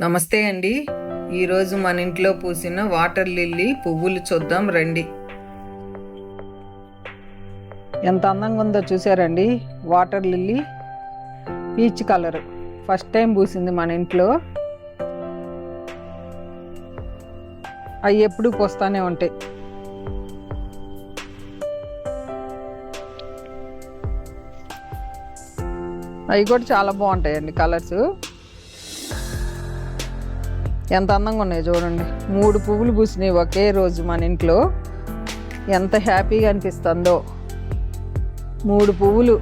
నమస్తే అండి. ఈరోజు మన ఇంట్లో పూసిన వాటర్ లిల్లీ పువ్వులు చూద్దాం రండి. ఎంత అందంగా ఉందో చూసారండి? Water lily peach colour. First time పూసింది మన ఇంట్లో. అవి ఎప్పుడు పోస్తానే ఉంటాయి. అవి కూడా చాలా బాగుంటాయండి కలర్స్. ఎంత అందంగా ఉన్నాయి చూడండి. మూడు పువ్వులు పూసినాయి ఒకే రోజు మన ఇంట్లో. ఎంత హ్యాపీగా అనిపిస్తుందో. మూడు పువ్వులు.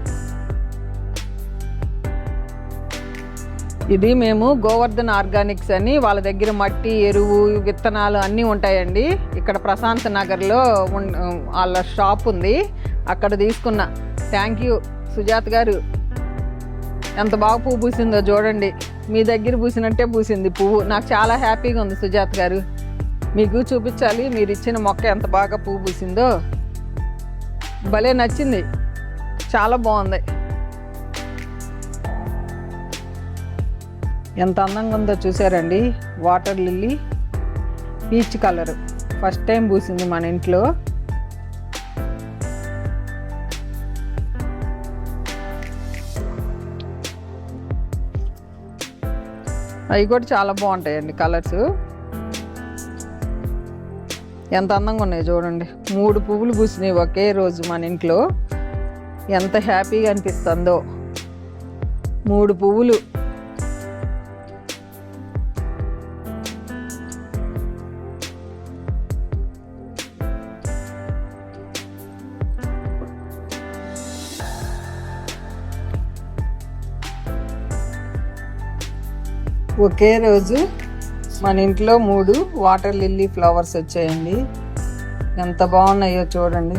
ఇది మేము గోవర్ధన్ ఆర్గానిక్స్ అని వాళ్ళ దగ్గర మట్టి ఎరువు విత్తనాలు అన్నీ ఉంటాయండి. ఇక్కడ ప్రశాంత్ నగర్లో వాళ్ళ షాప్ ఉంది. అక్కడ తీసుకున్న. థ్యాంక్ యూ సుజాత్ గారు. ఎంత బాగా పువ్వు పూసిందో చూడండి. మీ దగ్గర పూసినట్టే పూసింది పువ్వు. నాకు చాలా హ్యాపీగా ఉంది సుజాత గారు. మీకు చూపించాలి మీరు ఇచ్చిన మొక్క ఎంత బాగా పువ్వు పూసిందో. భలే నచ్చింది. చాలా బాగుంది. ఎంత అందంగా ఉందో చూసారండి. Water lily peach colour. First time పూసింది మన ఇంట్లో. అవి కూడా చాలా బాగుంటాయండి కలర్స్. ఎంత అందంగా ఉన్నాయి చూడండి. మూడు పువ్వులు పూసినాయి ఒకే రోజు మన ఇంట్లో. ఎంత హ్యాపీగా అనిపిస్తుందో. మూడు పువ్వులు ఒకే రోజు మన ఇంట్లో మూడు వాటర్ లిల్లీ ఫ్లవర్స్ వచ్చాయండి. ఎంత బాగున్నాయో చూడండి.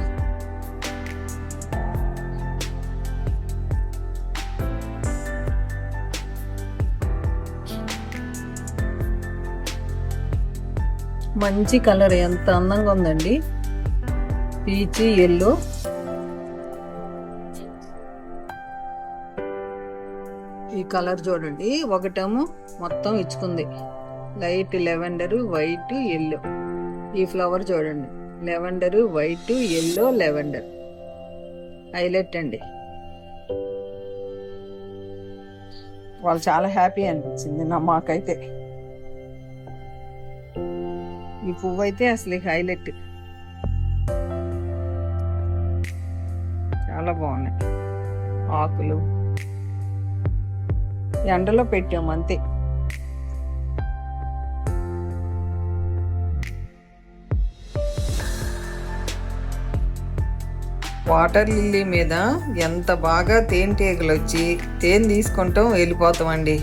మంచి కలర్ ఎంత అందంగా ఉందండి. పీచి ఎల్లో. ఈ కలర్ చూడండి. ఒకటేమో మొత్తం ఇచ్చుకుంది. Light lavender white yellow. ఈ ఫ్లవర్ చూడండి. Lavender white yellow lavender. Highlight అండి. వాళ్ళు చాలా హ్యాపీ అనిపించింది నా మాకైతే. ఈ పువ్వు అయితే అసలు హైలైట్. చాలా బాగున్నాయి. ఆకులు. ఎండలో పెట్టాము అంతే. వాటర్ లిల్లీ మీద ఎంత బాగా తేనెటీగలు వచ్చి తేనె తీసుకుంటాం వెళ్ళిపోతామండి.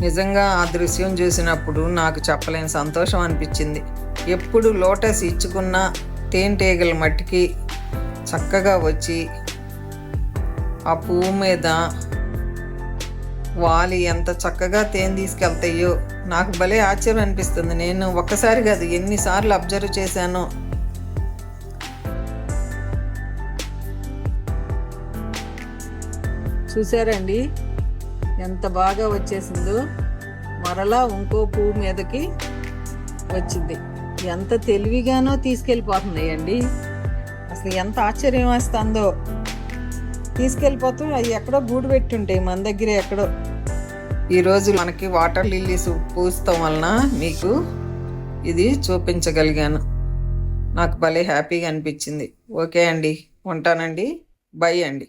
నిజంగా ఆ దృశ్యం చూసినప్పుడు నాకు చెప్పలేని సంతోషం అనిపించింది. ఎప్పుడు లోటస్ ఇచ్చుకున్న తేనెటీగల మట్టికి చక్కగా వచ్చి ఆ పువ్వు మీద వాలి ఎంత చక్కగా తేనె తీసుకెళ్తాయో. నాకు భలే ఆశ్చర్యం అనిపిస్తుంది. నేను ఒక్కసారి కాదు ఎన్నిసార్లు అబ్జర్వ్ చేశానో. చూసారండి ఎంత బాగా వచ్చేసిందో. మరలా ఇంకో పువ్వు మీదకి వచ్చింది. ఎంత తెలివిగానో తీసుకెళ్ళిపోతున్నాయండి. అండి అసలు ఎంత ఆశ్చర్యం వేస్తుందో తీసుకెళ్ళిపోతాం అవి ఎక్కడో గూడు పెట్టుంటాయి మన దగ్గర ఎక్కడో. ఈరోజు మనకి వాటర్ లిల్లీస్ పూస్తాం వలన మీకు ఇది చూపించగలిగాను. నాకు భలే హ్యాపీగా అనిపించింది. ఓకే అండి ఉంటానండి. బై అండి.